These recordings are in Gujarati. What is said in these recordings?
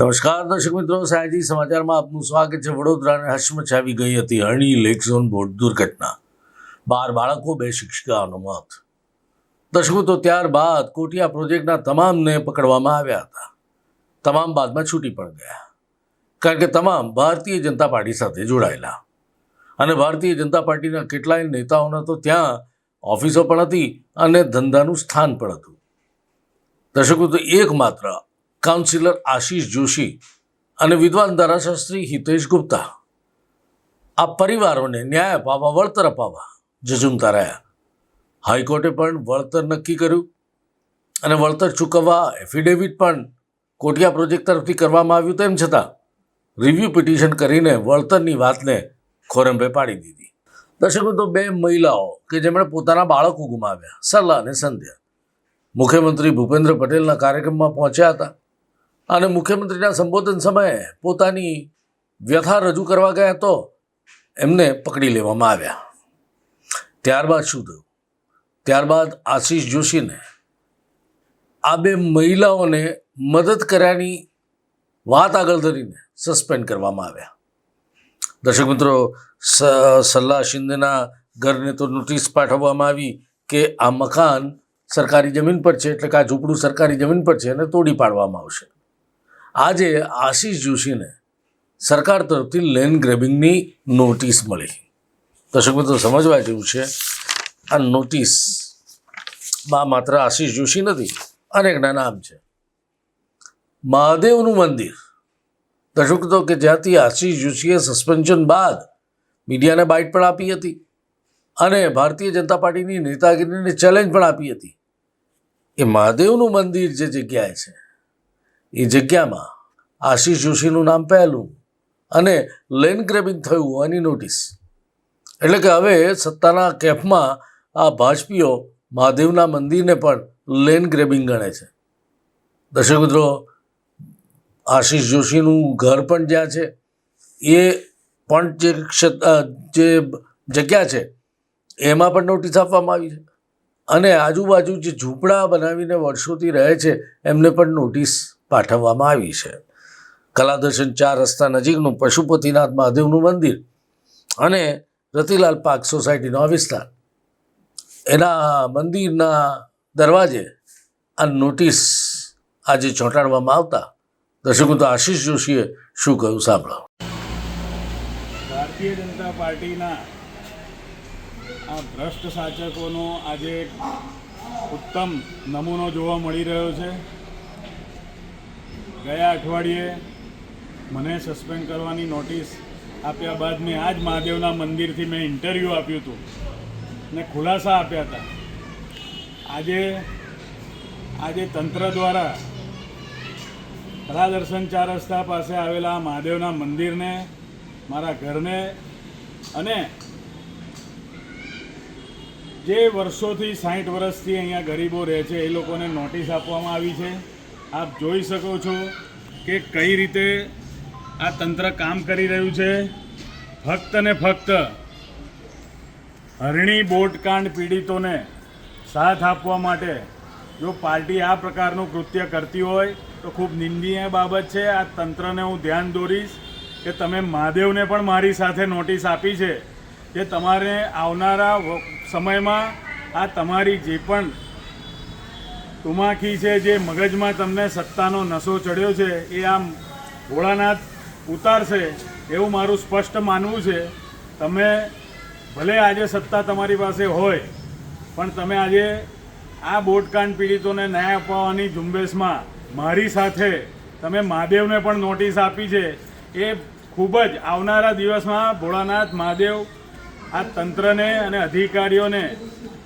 નમસ્કાર દર્શક મિત્રો સાયજી સમાચારમાં આપનું સ્વાગત છે. વડોદરાને હચમચાવી ગઈ હતી હરણી લેક ઝોન બોટ દુર્ઘટના. બાર બાળકો, બે શિક્ષિકાઓનો મોત. દર્શક મિત્રો, ત્યારબાદ કોટિયા પ્રોજેક્ટના તમામને પકડવામાં આવ્યા હતા. તમામ બાદમાં છૂટી પણ ગયા. કારણ કે તમામ ભારતીય જનતા પાર્ટી સાથે જોડાયેલા. અને ભારતીય જનતા પાર્ટીના કેટલાય નેતાઓના તો ત્યાં ઓફિસો પણ હતી અને ધંધાનું સ્થાન પણ હતું. દર્શકો તો એકમાત્ર કાઉન્સિલર આશીષ જોશી અને વિદ્વાન ધારાશાસ્ત્રી હિતેશ ગુપ્તા. આ પરિવારોને ન્યાય અપાવવા, વળતર અપાવવા જજુમતા રહ્યા. હાઈકોર્ટે પણ વળતર નક્કી કર્યું અને વળતર ચૂકવવા એફિડેવિટ પણ કોટિયા પ્રોજેક્ટ તરફથી કરવામાં આવ્યું તેમ છતાં રિવ્યુ પિટિશન કરીને વળતરની વાતને ખોરંભે પાડી દીધી. દર્શકો, તો બે મહિલાઓ કે જેમણે પોતાના બાળકો ગુમાવ્યા સરલા અને સંધ્યા. મુખ્યમંત્રી ભૂપેન્દ્ર પટેલના કાર્યક્રમમાં પહોંચ્યા હતા. અને મુખ્યમંત્રીના સંબોધન સમયે પોતાની વ્યથા રજૂ કરવા ગયા તો એમને પકડી લેવામાં આવ્યા. ત્યારબાદ શું થયું? ત્યારબાદ આશીષ જોશીને આ બે મહિલાઓને મદદ કર્યાની વાત આગળ ધરીને સસ્પેન્ડ કરવામાં આવ્યા. દર્શક મિત્રો સલ્લા શિંદેના ઘરને તો નોટિસ પાઠવવામાં આવી કે આ મકાન સરકારી જમીન પર છે, એટલે કે આ ઝૂંપડું સરકારી જમીન પર છે અને તોડી પાડવામાં આવશે. આજે આશીષ જોશીને સરકાર તરફથી લેન્ડ ગ્રેબિંગની નોટિસ મળી. દર્શક મિત્રો, સમજવા જેવું છે, આ નોટિસમાં માત્ર આશીષ જોશી નથી, અનેકના નામ છે. મહાદેવનું મંદિર. દર્શક મિત્રો, કે જ્યાંથી આશીષ જોશીએ સસ્પેન્શન બાદ મીડિયાને બાઇટ પણ આપી હતી અને ભારતીય જનતા પાર્ટીની નેતાગીરીને ચેલેન્જ પણ આપી હતી. એ મહાદેવનું મંદિર જે જગ્યાએ છે એ જગ્યામાં આશીષ જોશીનું નામ પહેલું અને લેન્ડ ગ્રેબિંગ થયું હોવાની નોટિસ. એટલે કે હવે સત્તાના કેફમાં આ ભાજપીઓ મહાદેવના મંદિરને પણ લેન્ડ ગ્રેબિંગ ગણે છે. દર્શક મિત્રો, આશીષ જોશીનું ઘર પણ જ્યાં છે, એ પણ જે જે જગ્યા છે, એમાં પણ નોટિસ આપવામાં આવી છે. અને આજુબાજુ જે ઝૂંપડા બનાવીને વર્ષોથી રહે છે, એમને પણ નોટિસ પાઠવવામાં આવી છે. કલાદર્શન ચાર રસ્તા નજીકનું પશુપતિનાથ મહાદેવનું મંદિર અને રતિલાલ પાક સોસાયટીનો વિસ્તાર. એના મંદિરના દરવાજે આ નોટિસ આજે ચોંટાડવામાં આવતા દર્શકો તો આશીષ જોશીએ શું કહ્યું સાંભળો. ભારતીય જનતા પાર્ટીના આ ભ્રષ્ટ શાસકોનો આજે ઉત્તમ નમૂનો જોવા મળી રહ્યો છે. ગયા અઠવાડિયે મને સસ્પેન્ડ કરવાની નોટિસ આપ્યા બાદ મેં આ જ મહાદેવના મંદિરથી મેં ઇન્ટરવ્યૂ આપ્યું હતું. ને ખુલાસા આપ્યા હતા. આજે આજે તંત્ર દ્વારા કળાદર્શન ચાર રસ્તા પાસે આવેલા મહાદેવના મંદિરને, મારા ઘરને અને જે વર્ષોથી સાઠ વર્ષથી અહીંયા ગરીબો રહે છે, એ લોકોને નોટિસ આપવામાં આવી છે. આપ જોઈ શકો છો કે કઈ રીતે આ તંત્ર કામ કરી રહ્યું છે. ફક્ત ને ફક્ત હરણી બોટકાંડ પીડિતોને સાથ આપવા માટે જો પાર્ટી આ પ્રકારનું કૃત્ય કરતી હોય, તો ખૂબ નિંદનીય બાબત છે. આ તંત્રને હું ધ્યાન દોરીશ કે તમે મહાદેવને પણ મારી સાથે નોટિસ આપી છે કે તમારે આવનારા સમયમાં આ તમારી જે પણ તુમાખી છે જે મગજમાં તમને સત્તાનો નશો ચડ્યો છે, એ આમ ભોળાનાથ ઉતારશે એવું મારું સ્પષ્ટ માનવું છે. તમે ભલે આજે સત્તા તમારી પાસે હોય, પણ તમે આજે આ બોટકાંડ પીડિતોને ન્યાય અપાવવાની ઝુંબેશમાં મારી સાથે તમે મહાદેવને પણ નોટિસ આપી છે. એ ખૂબ જ આવનારા દિવસમાં ભોળાનાથ મહાદેવ આ તંત્રને અને અધિકારીઓને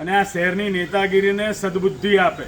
અને આ શહેરની નેતાગીરીને સદબુદ્ધિ આપે.